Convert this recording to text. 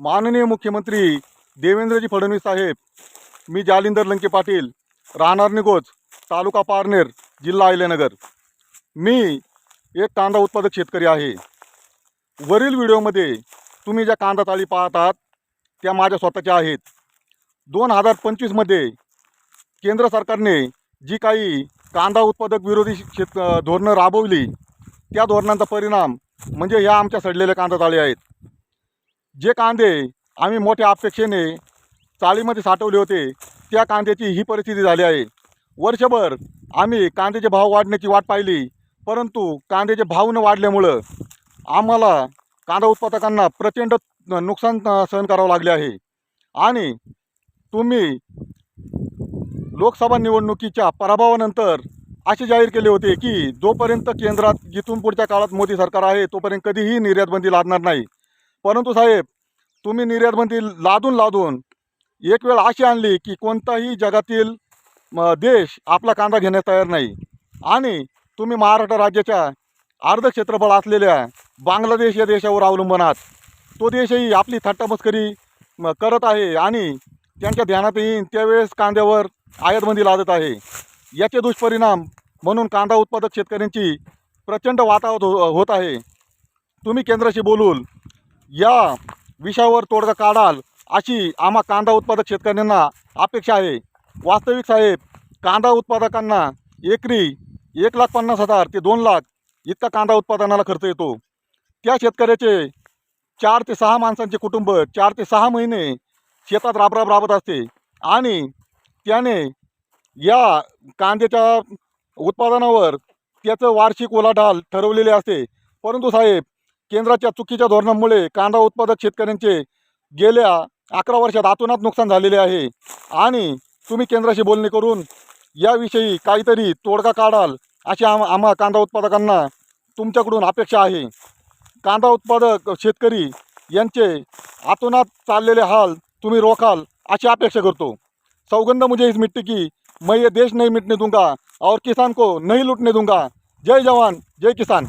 माननीय मुख्यमंत्री देवेंद्रजी फडणवीस साहेब मी जालिंदर लंके पाटील राहणार निगोज तालुका पारनेर जिल्हा अहिल्यानगर. मी एक कांदा उत्पादक शेतकरी आहे. वरील व्हिडिओमध्ये तुम्ही ज्या कांदा ताळी पाहत आहात त्या माझ्या स्वतःच्या आहेत. दोन हजार पंचवीसमध्ये केंद्र सरकारने जी काही कांदा उत्पादक विरोधी शेत धोरणं राबवली त्या धोरणांचा परिणाम म्हणजे ह्या आमच्या सडलेल्या कांदा ताळी आहेत. जे कांदे आम्ही मोठ्या अपेक्षेने चाळीमध्ये साठवले होते त्या कांद्याची ही परिस्थिती झाली आहे. वर्षभर आम्ही कांद्याचे भाव वाढण्याची वाट पाहिली परंतु कांद्याचे भाव न वाढल्यामुळं आम्हाला कांदा उत्पादकांना प्रचंड नुकसान सहन करावं लागले आहे. आणि तुम्ही लोकसभा निवडणुकीच्या पराभवानंतर असे जाहीर केले होते की जोपर्यंत केंद्रात जिथून पुढच्या काळात मोदी सरकार आहे तोपर्यंत कधीही निर्यातबंदी लादणार नाही. परंतु साहेब तुम्ही निर्यातबंदी लादून लादून एक वेळ अशी आणली की कोणताही जगातील म, देश आपला कांदा घेण्यास तयार नाही. आणि तुम्ही महाराष्ट्र राज्याच्या अर्ध क्षेत्रफळ असलेल्या बांगलादेश या देशावर अवलंबून आहात. तो देशही आपली थट्टामस्करी म, करत आहे आणि त्यांच्या ध्यानात येईन त्यावेळेस कांद्यावर आयातबंदी लादत आहे. याचे दुष्परिणाम म्हणून कांदा उत्पादक शेतकऱ्यांची प्रचंड वातावत हो होत आहे. तुम्ही केंद्राशी बोलून या विषयावर तोडगा काढाल अशी आम्हा कांदा उत्पादक शेतकऱ्यांना अपेक्षा आहे. वास्तविक साहेब कांदा उत्पादकांना एकरी एक लाख पन्नास हजार ते दोन लाख इतका कांदा उत्पादनाला खर्च येतो. त्या शेतकऱ्याचे चार ते सहा माणसांचे कुटुंब चार ते सहा महिने शेतात राबराब राबत असते आणि त्याने या कांद्याच्या उत्पादनावर त्याचं वार्षिक उलाढाल ठरवलेले असते. परंतु साहेब केंद्राच्या चुकीच्या धोरणामुळे कांदा उत्पादक शेतकऱ्यांचे गेल्या अकरा वर्षात आतोनात नुकसान झालेले आहे. आणि तुम्ही केंद्राशी बोलणी करून याविषयी काहीतरी तोडगा काढाल अशी आम आम्हा कांदा उत्पादकांना तुमच्याकडून अपेक्षा आहे. कांदा उत्पादक शेतकरी यांचे आतोनात चाललेले हाल तुम्ही रोखाल अशी अपेक्षा करतो. सौगंध मुझे इस मिट्टी की मैं ये देश नहीं मिटने दूंगा और किसान को नहीं लूटने दूंगा. जय जवान जय किसान.